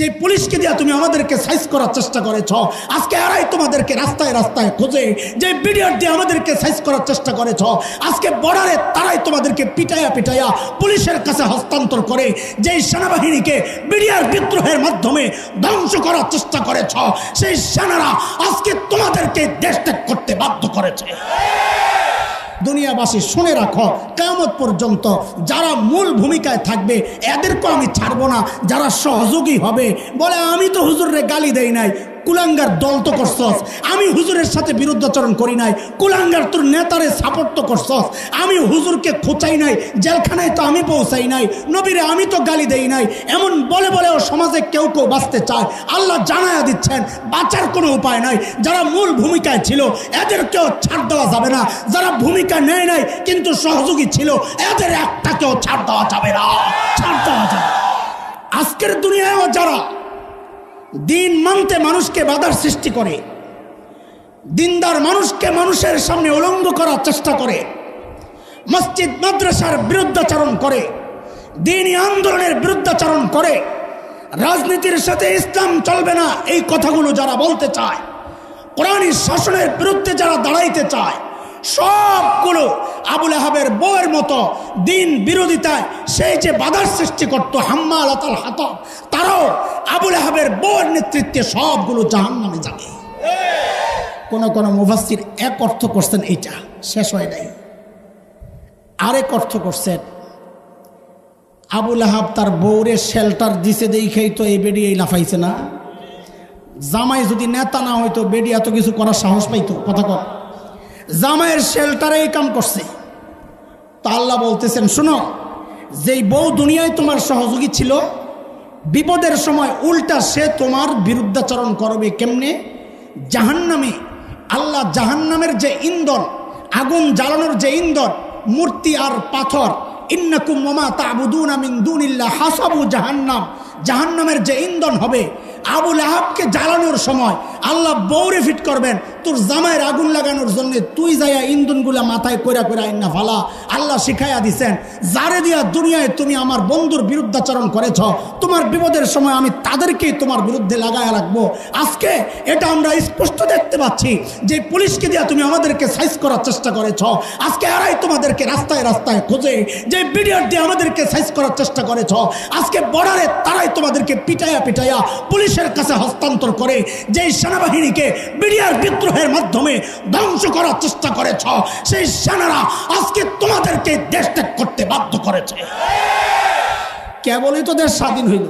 যে পুলিশকে দিয়া তুমি আমাদেরকে সাইজ করার চেষ্টা করেছ, আজকে এরাই তোমাদেরকে রাস্তায় রাস্তায় খোঁজে, যে বিডিআর দিয়ে আমাদেরকে সাইজ করার চেষ্টা করেছ, আজকে বর্ডারে তারাই তোমাদেরকে পিটাইয়া পিটাইয়া পুলিশের কাছে হস্তান্তর করে, যেই সেনাবাহিনীকে বিডিআর বিদ্রোহের মাধ্যমে ধ্বংস করার চেষ্টা করেছ, সেই সেনারা আজকে তোমাদেরকে দেশ ত্যাগ করতে বাধ্য করেছে। দুনিয়াবাসী শুনে রাখো কেমন পর্যন্ত যারা মূল ভূমিকায় থাকবে, এদেরকেও আমি ছাড়বো না, যারা সহযোগী হবে। বলে, আমি তো হুজুরে গালি দেই নাই কুলাঙ্গার দল তো করছস। আমি হুজুরের সাথে বিরুদ্ধাচরণ করি নাই। কুলাঙ্গার তোর নেতারে সাপোর্ট তো করছস। আমি হুজুরকে খোঁচাই নাই। জেলখানায় তো আমি পৌঁছাই নাই। নবীরে আমি তো গালি দেই নাই। এমন বলে বলেও সমাজে কেউ কেউ বাঁচতে চায়। আল্লাহ জানায়া দিচ্ছেন, বাঁচার কোনো উপায় নাই। যারা মূল ভূমিকায় ছিল, এদেরকেও ছাড় দেওয়া যাবে না। যারা ভূমিকা নেয় নাই, কিন্তু সহযোগী ছিল, এদের একটাকেও ছাড় দেওয়া যাবে না। ছাড় দেওয়া যাবে আজকের দুনিয়ায়ও যারা দিন মানতে মানুষকে বাধার সৃষ্টি করে। দিনদার মানুষকে মানুষের সামনে উলঙ্গ করার চেষ্টা করে। মসজিদ, মাদ্রাসার বিরুদ্ধাচরণ করে। দিনই আন্দোলনের বিরুদ্ধাচরণ করে। রাজনীতির সাথে ইসলাম চলবে না, এই কথাগুলো যারা বলতে চায়। কোরআনী শাসনের বিরুদ্ধে যারা দাঁড়াইতে চায়। সবগুলো আবুল আহাবের বউয়ের মতো দিন বিরোধিতায় সেই যে বাধার সৃষ্টি করত হাম্মা আলাতাল হাত তারাও আবুল আহাবের বউয়ের নেতৃত্বে সবগুলো জাহান নামে যাবে। কোন কোন মুফাসির এক অর্থ করছেন এইটা, শেষ হয় নাই। আরেক অর্থ করছেন, আবুল আহাব তার বউরে শেল্টার দিছে দেখেই তো এই বেডি এই লাফাইছে না। জামাই যদি নেতা না হইতো, বেডি এত কিছু করার সাহস পাইতো, কথা কর জামাইয়ের শেল্টারে এই কাম করছে। তা আল্লাহ বলতেছেন, শুনো, যেই বউ দুনিয়ায় তোমার সহযোগী ছিল, বিপদের সময় উল্টা সে তোমার বিরুদ্ধাচরণ করবে কেমনে? জাহান্নামে, আল্লাহ জাহান্নামের যে ইন্ধন, আগুন জ্বালানোর যে ইন্ধন, মূর্তি আর পাথর, ইন্নাকুম মামা তাবুদুনা মিন দুনিল্লাহ হাসাবু জাহান্নাম, জাহান্নামের যে ইন্ধন হবে আবুল আহাবকে জ্বালানোর সময় আল্লাহ বৌরে ফিট করবেন, তোর জামাইয়ের আগুন লাগানোর জন্য তুই যাইয়া ইন্ধনগুলা মাথায় কইরা কইরা আইনা ফালা। আল্লাহ শিখাইয়া দিছেন, যারে দিয়া দুনিয়ায় তুমি আমার বন্ধুর বিরুদ্ধাচরণ করেছ, তোমার বিপদের সময় আমি তাদেরকেই তোমার বিরুদ্ধে লাগায়া রাখব। আজকে এটা আমরা স্পষ্ট দেখতে পাচ্ছি যে পুলিশকে দিয়া তুমি আমাদেরকে সাইজ করার চেষ্টা করেছ। আজকে এরাই তোমাদেরকে রাস্তায় রাস্তায় খোঁজে, যে বিডিআর দিয়ে আমাদেরকে সাইজ করার চেষ্টা করেছ। আজকে বর্ডারে তারাই তোমাদেরকে পিটাইয়া পিটাইয়া পুলিশের কাছে হস্তান্তর করে যেই সেনাবাহিনীকে বিডিআর বিদ্রোহের মাধ্যমে ধ্বংস করার চেষ্টা করেছ, সেই সেনারা আজকে তোমাদেরকে দেশ ত্যাগ করতে বাধ্য করেছে। কেবলই তো দেশ স্বাধীন হইল।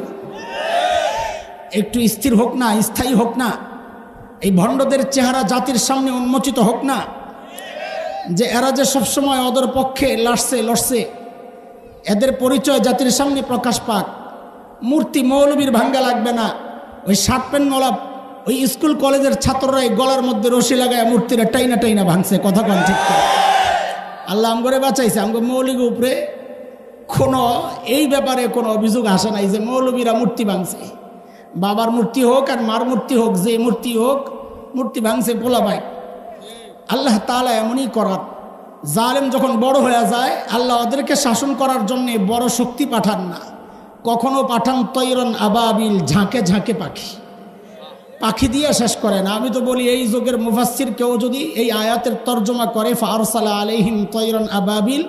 একটু স্থির হোক না, স্থায়ী হোক না, এই ভণ্ডদের চেহারা জাতির সামনে উন্মোচিত হোক না, যে এরা যে সবসময় ওদের পক্ষে লড়ছে লড়ছে, এদের পরিচয় জাতির সামনে প্রকাশ পাক, মূর্তি মৌলবীর ভাঙ্গা লাগবে না। ওই শার্ট প্যান্ট নলা, ওই স্কুল কলেজের ছাত্ররা এই গলার মধ্যে রশি লাগায় মূর্তিরা টাইনা টাইনা ভাঙছে, কথা কন ঠিক। আল্লাহ আমগরে বাঁচাইছে, আমগো মৌলিক উপরে কোনো, এই ব্যাপারে কোনো অভিযোগ আসে নাই যে মৌলবীরা মূর্তি ভাঙছে। বাবার মূর্তি হোক আর মার মূর্তি হোক, যে মূর্তি হোক, মূর্তি ভাঙছে পোলা ভাই। আল্লাহ তালা এমনই করার। জালেম যখন বড় হয়ে যায়, আল্লাহ ওদেরকে শাসন করার জন্যে বড় শক্তি পাঠান না। কখনো পাঠান তৈরন আবাবিল ঝাঁকে ঝাঁকে পাখি। পাখি দিয়ে শেষ করে না। আমি তো বলি এই যুগের মুফাসির কেউ যদি এই আয়াতের তর্জমা করে ফারসালা আলহিম তৈরন আবাবিল,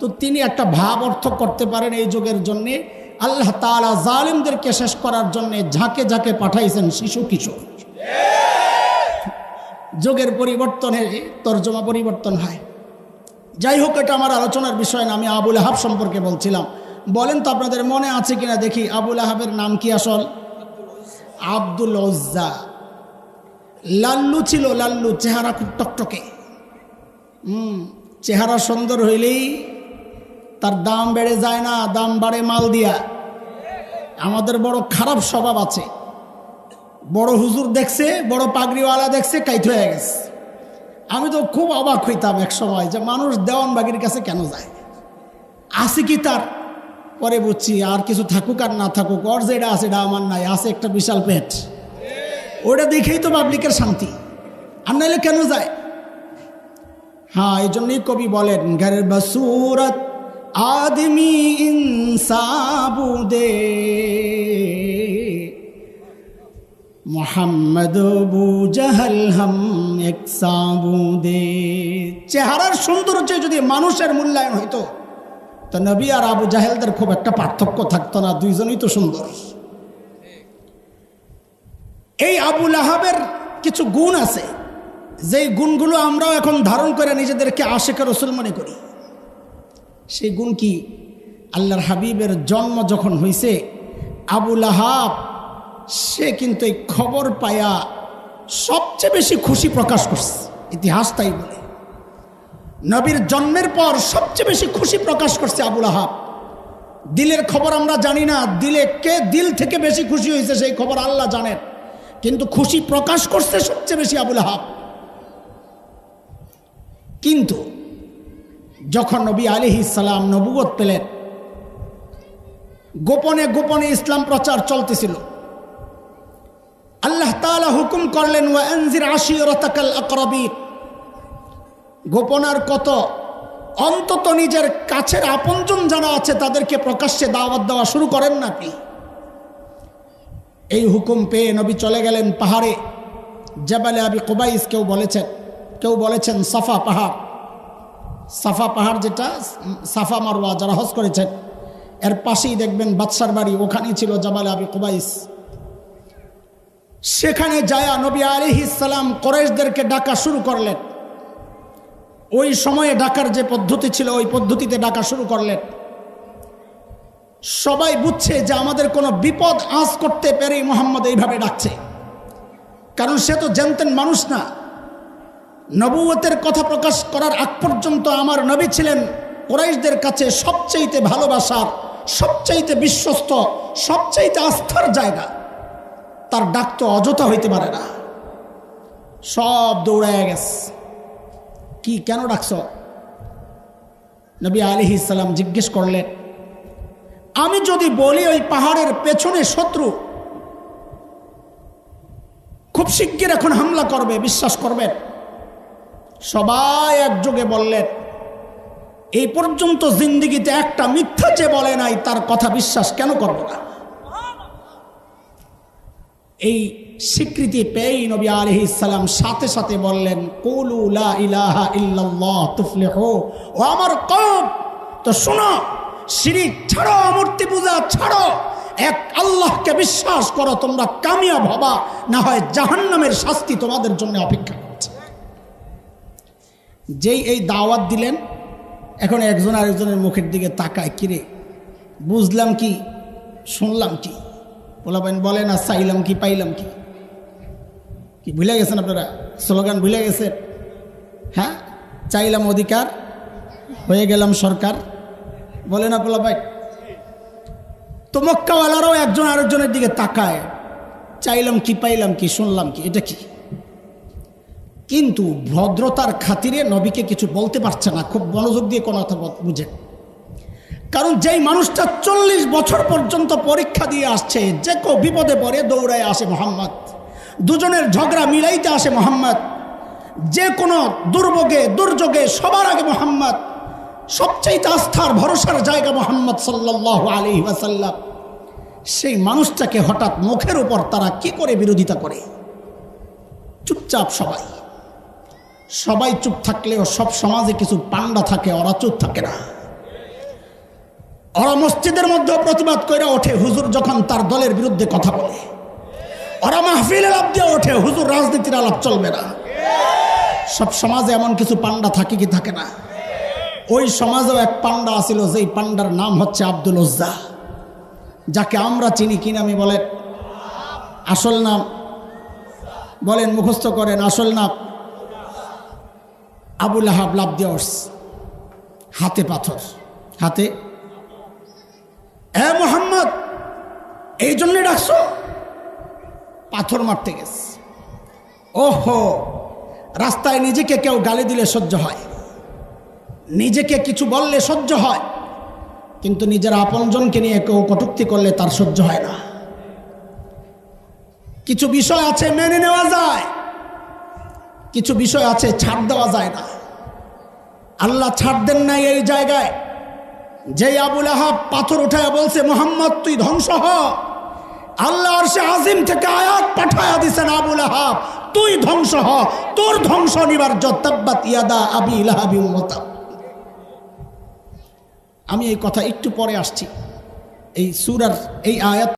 তো তিনি একটা ভাব অর্থ করতে পারেন এই যুগের জন্যে। আল্লাহ তালা জালিমদেরকে শেষ করার জন্যে ঝাঁকে ঝাঁকে পাঠাইছেন শিশু কিশোর। যুগের পরিবর্তনে তর্জমা পরিবর্তন হয়। যাই হোক, এটা আমার আলোচনার বিষয় না। আমি আবুল আহাব সম্পর্কে বলছিলাম। বলেন তো আপনাদের মনে আছে কিনা দেখি, আবুল আহাবের নাম কি আসল? আব্দুল ওজ্জা। লাল্লু ছিল, লাল্লু, চেহারা খুব টকটকে। হুম, চেহারা সুন্দর হইলেই তার দাম বেড়ে যায় না, দাম বাড়ে মাল দিয়া। আমাদের বড় খারাপ স্বভাব আছে। বড় হুজুর দেখছে, বড় পাগড়িওয়ালা দেখছে, কাইট হয়ে গেছে। আমি তো খুব অবাক হইতাম এক সময় যে মানুষ দেওয়ান বাগির কাছে কেন যায়? আছে কি তার? পরে বুঝছি, আর কিছু থাকুক আর না থাকুক, ওর যেটা আছে এটা আমার নাই, আছে একটা বিশাল পেট। ওটা দেখেই তো পাবলিকের শান্তি। আর নাইলে কেন যায়? হ্যাঁ এই জন্যই কবি বলেন ঘরের বসুরত আদমি ইনসাবু দে। মোহাম্মদ বু জাহাল হাম এক সাবুদে চেহারার সৌন্দর্য যদি মানুষের মূল্যায়ন হইতো তো নবী আর আবু জাহেলদের খুব একটা পার্থক্য থাকতো না, দুইজনই তো সুন্দর। এই আবুল আহাবের কিছু গুণ আছে, যেই গুণগুলো আমরাও এখন ধারণ করে নিজেদেরকে আশেখা রসুল মনে করি। সেই গুণ কি? আল্লাহর হাবিবের জন্ম যখন হয়েছে আবুল আহাব সে কিন্তু এই খবর পায়া সবচেয়ে বেশি খুশি প্রকাশ করছে। ইতিহাস তাই বলে। নবীর জন্মের পর সবচেয়ে বেশি খুশি প্রকাশ করছে আবুল আহাব। দিলের খবর আমরা জানি না, দিলে কে দিল থেকে বেশি খুশি হয়েছে সেই খবর আল্লাহ জানেন। কিন্তু খুশি প্রকাশ করছে সবচেয়ে বেশি আবুল আহাব। কিন্তু যখন নবী আলিহি সালাম নবুগত পেলেন, গোপনে গোপনে ইসলাম প্রচার চলতেছিল। আল্লাহ তাআলা হুকুম করলেন, ওয়া আনজির আশিরাতাকাল আকরাবিন। গোপনার কত? অন্তত নিজের কাছের আপনজন যারা আছে, তাদেরকে প্রকাশ্যে দাওয়াত দেওয়া শুরু করেন না আপনি এই হুকুম পেয়ে নবী চলে গেলেন পাহাড়ে। জাবালে আবি কোবাইস কেউ বলেছেন কেউ বলেছেন সাফা পাহাড়। সাফা পাহাড় যেটা, সাফা মারওয়া যারা হজ করেছেন, এর পাশেই দেখবেন বাদশার বাড়ি, ওখানেই ছিল জাবালে আবি কোবাইস। সেখানে যায়া নবী আলিহিসাল্লাম কোরেশদেরকে ডাকা শুরু করলেন। ওই সময়ে ডাকার যে পদ্ধতি ছিল, ওই পদ্ধতিতে ডাকা শুরু করলেন। সবাই বুঝছে যে আমাদের কোনো বিপদ আঁচ করতে পেরেই মোহাম্মদ এইভাবে ডাকছে। কারণ সে তো জানতেন মানুষ না। নবুয়তের কথা প্রকাশ করার আগ পর্যন্ত আমার নবী ছিলেন কোরাইশদের কাছে সবচাইতে ভালোবাসার, সবচাইতে বিশ্বস্ত, সবচাইতে আস্থার জায়গা। তার ডাক তো অযথা হইতে পারে না। সব দৌড়ায় গেছে। কি কেন ডাকছ? নবী আলি ইসাল্লাম জিজ্ঞেস করলেন, আমি যদি বলি ওই পাহাড়ের পেছনে শত্রু, খুব শিগগির এখন হামলা করবে, বিশ্বাস করবেন? সবাই একযোগে বললেন, এই পর্যন্ত জিন্দিগিতে একটা মিথ্যা যে বলে নাই, তার কথা বিশ্বাস কেন করব না? এই স্বীকৃতি পেয়েই নবী আলহি ইসালাম সাথে সাথে বললেন ইলাহা ও আমার কব তো শোনো শিরিক ছাড়ো, মূর্তি পূজা ছাড়ো, এক আল্লাহকে বিশ্বাস করো, তোমরা কামিয়াব হবা, না হয় জাহান্নামের শাস্তি তোমাদের জন্য অপেক্ষা করছে। যেই এই দাওয়াত দিলেন, এখন একজন আরেকজনের মুখের দিকে তাকায়, কিরে, বুঝলাম কি, শুনলাম কি? বলাবেন বলে না চাইলাম কি, পাইলাম কি? কি ভুলে গেছেন আপনারা? স্লোগান ভুলে গেছেন? হ্যাঁ? চাইলাম অধিকার, হয়ে গেলাম সরকার। বলে না পোলাপাই তো মক্কাওয়ালারাও একজন আরেকজনের দিকে তাকায়। চাইলাম কি, পাইলাম কি, শুনলাম কি, এটা কি? কিন্তু ভদ্রতার খাতিরে নবীকে কিছু বলতে পারছে না। খুব মনোযোগ দিয়ে কোনো কথা বুঝে কারণ যেই মানুষটা চল্লিশ বছর পর্যন্ত পরীক্ষা দিয়ে আসছে, যে কেউ বিপদে পড়ে দৌড়ায় আসে মোহাম্মদ। দুজনের ঝগড়া মিলাইতে আসে মোহাম্মদ। যে কোনো দুর্ভোগে, দুর্যোগে সবার আগে মোহাম্মদ। সবচাইতে আস্থার, ভরসার জায়গা মোহাম্মদ সাল্লাহ আলি ওয়াসাল্লাম। সেই মানুষটাকে হঠাৎ মুখের উপর তারা কি করে বিরোধিতা করে? চুপচাপ সবাই। সবাই চুপ থাকলেও সব সমাজে কিছু পান্ডা থাকে, ওরা চুপ থাকে না। ওরা মসজিদের মধ্যেও প্রতিবাদ করে ওঠে। হুজুর যখন তার দলের বিরুদ্ধে কথা বলে ওরা মাহফিল আলাপ দিয়ে ওঠে। হুজুর, রাজনীতির আলাপ চলবে না। সব সমাজে এমন কিছু পান্ডা থাকে কি থাকে না? ওই সমাজেও এক পান্ডা আছিল, যেই পান্ডার নাম হচ্ছে আব্দুল উজ্জা যাকে আমরা চিনি, কি নামে বলেন? আসল নাম। বলেন, মুখস্থ করেন, আসল নাম। আবুল আহাব লাভ দেওয়ার্স হাতে পাথর। হাতে? এ মোহাম্মদ, এই জন্যে ডাকছো? পাথর মারতে গেছে। ওহো, রাস্তায় নিজেকে কেউ গালি দিলে সহ্য হয়। নিজেকে কিছু বললে সহ্য হয়, কিন্তু নিজের আপনজনকে নিয়ে কেউ কটুক্তি করলে তার সহ্য হয় না। কিছু বিষয় আছে মেনে নেওয়া যায়, কিছু বিষয় আছে ছাড় দেওয়া যায় না। আল্লাহ ছাড় দেন নাই এই জায়গায়। যে আবুল আহাব পাথর উঠায় বলছে, মোহাম্মদ, তুই ধ্বংস হ। আল্লাহ সে আজিম থেকে আয়াত পাঠায়া দিছেন আবুল আহাব। তুই ধ্বংস হ, তোর ধ্বংস নিবার ইয়াদা আবি ইলাহাবি উমতা আমি এই কথা একটু পরে আসছি। এই সুরার এই আয়াত